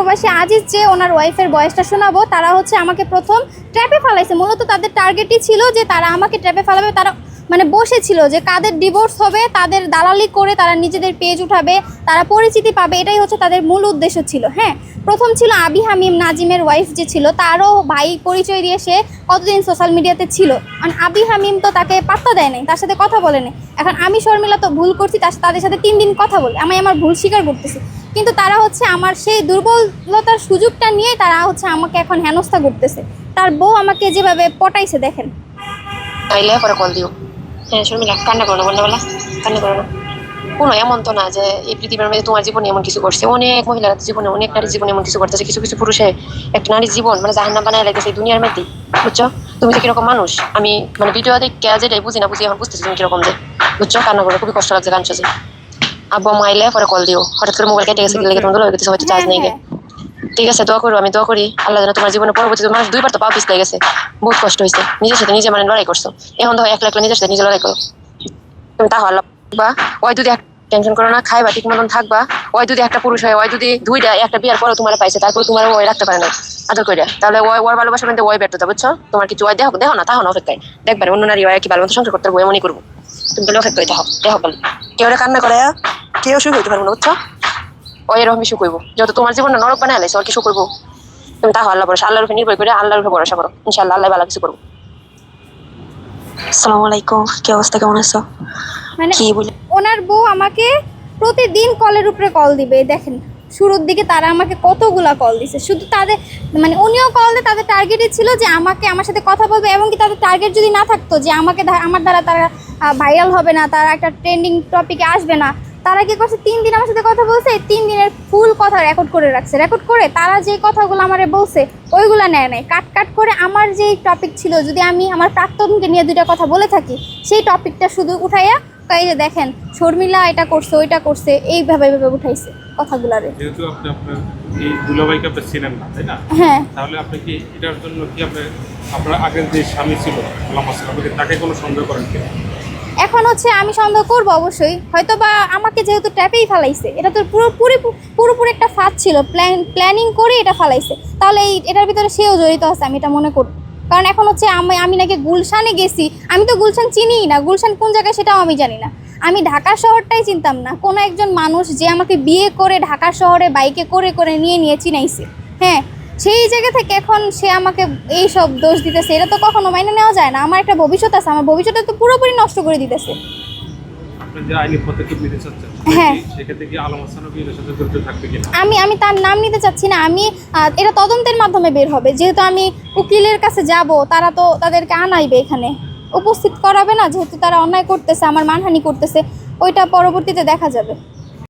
প্রবাসী আজিজ যে ওনার ওয়াইফের বয়সটা শোনাবো, তারা হচ্ছে আমাকে প্রথম ট্র্যাপে ফালাইছে। মূলত তাদের টার্গেটই ছিল যে তারা আমাকে ট্র্যাপে ফালাবে, তারা মানে বসেছিল যে কাদের ডিভোর্স হবে, তাদের দালালি করে তারা নিজেদের পেজ উঠাবে, তারা পরিচিতি পাবে, এটাই হচ্ছে তাদের মূল উদ্দেশ্য ছিল হ্যাঁ? প্রথম ছিল আবি হামিম নাজিমের ওয়াইফ যে ছিল, তারও ভাই পরিচয় দিয়ে সে কতদিন সোশ্যাল মিডিয়াতে ছিল। কারণ আবি হামিম তো তাকে পাত্তা দেয় নাই, তার সাথে কথা বলে নাই। এখন আমি শর্মিলা তো ভুল করছি, তার তাদের সাথে তিন দিন কথা বলে, আমি আমার ভুল স্বীকার করতেছি। কিন্তু তারা হচ্ছে আমার সেই দুর্বলতার সুযোগটা নিয়ে তারা হচ্ছে আমাকে এখন হেনস্থা করতেছে। তার বউ আমাকে যেভাবে পটাইছে, দেখেন। আইলে পরে কল দিও। হ্যাঁ শর্মিলা কান্না করো না বন্যাবেলা কান্না করো কোনো এমন তো না যে এই পৃথিবীর মধ্যে তোমার জীবনে এমন কিছু করছে। অনেক মহিলার জীবনে, অনেক নারীর জীবনে এমন কিছু করতেছে। কিছু কিছু পুরুষে একটা নারীর জীবন মানে জাহান্নাম বানায় লাগতেছে দুনিয়ার মধ্যে। বুঝছ? তুমি যে কীরকম মানুষ, আমি মানে ভিডিও দেখে যেটাই বুঝি না বুঝি, এখন বুঝতেছি তুমি কীরকম যে। বুঝছ? কান্না করে, খুবই কষ্ট লাগছে গান শুনছি আব্বু আম্মু আইলে পরে কল দিও হঠাৎ করে মোবাইল কেটে গেছে লেগে তোমাদের হয়ে গেছে চার্জ নেই। ঠিক আছে দোয়া করো আমি দোয়া করি আল্লাহ যেন তোমার জীবনে পরবর্তীতে মানুষ দুইবার তো পা পিছলে গেছে বহুত কষ্ট হয়েছে নিজের সাথে নিজে মানে লড়াই করছ এখন তো একলা একলা নিজের সাথে নিজে লড়াই করো তুমি তাহলে আল্লাহ বা ওই যদি টেনশন করো না খাইবা ঠিক মতন থাকবা ওই যদি একটা পুরুষ হয় ওই যদি দুইটা একটা বিয়ার পরে তোমার পাইছে তারপরে তোমার ওই রাখতে পারে না আদর করে তাহলে ওই ওর ভালোবাসা মধ্যে ওই ব্যর্থতা বুঝছ তোমার কিছু ওই দেখো দেখো না তাহলে অপেক্ষায় দেখবার অন্য নারী হয় কি ভালো মতো সংসার করতে পারব এমনই করব তুমি তাহলে অপেক্ষায় দেখো দেখো কেউ কান্না করে কেউ সুখ হইতে পারব না বুঝছ? ওই এরকমই সুখ হইব। যত তোমার জীবনটা নরক বানায় লাইছে ওর কি সুখ করব তুমি তাহলে আল্লাহ ভরসা। আল্লাহর উপর নির্ভর করে আল্লাহর উপর ভরসা করো। ইনশাল্লাহ আল্লাহ ভালো কিছু করব। আসসালামু আলাইকুম। কি অবস্থা? কেমন আছো? মানে কি বলি? ওনার বউ আমাকে প্রতিদিন কলের উপরে কল দিবে। দেখেন শুরুর দিকে তারা আমাকে কতগুলা কল দিছে। শুধু তাদের মানে উনিও কল দিয়ে তাদের টার্গেটই ছিল যে আমাকে আমার সাথে কথা বলবে এবং কি তাদের টার্গেট যদি না থাকতো যে আমাকে আমার দ্বারা তারা ভাইরাল হবে না তারা একটা ট্রেন্ডিং টপিকে আসবে না তারা কি করছে? তিন দিন আমার সাথে কথা বলছে তিন দিনের ফুল কথা রেকর্ড করে রাখছে। রেকর্ড করে তারা যে কথাগুলো আমারে বলছে ওইগুলো নেয় নাই। কাট কাট করে আমার যে টপিক ছিল যদি আমি আমার প্রাক্তনকে নিয়ে দুইটা কথা বলে থাকি সেই টপিকটা শুধু উঠাইয়া এই যে দেখেন শর্মিলা এটা করছে ওইটা করছে এইভাবে এইভাবে উঠাইছে কথাগুলারে। যেহেতু আপনি আপনার এই দুলাভাইকে আপনি চিনেন না তাই না? হ্যাঁ। তাহলে আপনি কি এটার জন্য কি আপনি আপনার আগের যে স্বামী ছিল তাকে কোনো সন্দেহ করেন কি? এখন হচ্ছে আমি সন্দেহ করব অবশ্যই। হয়তো বা আমাকে যেহেতু ট্র্যাপেই ফালাইছে, এটা তো পুরোপুরি পুরোপুরি একটা ফাঁদ ছিল। প্ল্যান প্ল্যানিং করে এটা ফালাইছে। তাহলে এই, এটার ভিতরে সেও জড়িত আছে, আমি এটা মনে করি। কারণ এখন হচ্ছে আমি আমি নাকি গুলশানে গেছি। আমি তো গুলশান চিনিই না। গুলশান কোন জায়গায় সেটাও আমি জানি না। আমি ঢাকা শহরটাই চিনতাম না। কোনো একজন মানুষ যে আমাকে বিয়ে করে ঢাকা শহরে বাইকে করে করে নিয়ে নিয়ে চিনাইছে। হ্যাঁ সেই জায়গা থেকে এখন সে আমাকে এই সব দোষ দিতেছে এটা তো কখনো মাইনে নেওয়া যায় না। আমার একটা ভবিষ্যৎ আছে আমার ভবিষ্যৎটা তো পুরোপুরি নষ্ট করে দিতেছে। হ্যাঁ। আমি আমি তার নাম নিতে চাচ্ছি না আমি এটা তদন্তের মাধ্যমে বের হবে। যেহেতু আমি উকিলের কাছে যাব তারা তো তাদেরকে আনাইবে এখানে। উপস্থিত করাবে না যেহেতু তারা অন্যায় করতেছে আমার মানহানি করতেছে ওইটা পরবর্তীতে দেখা যাবে।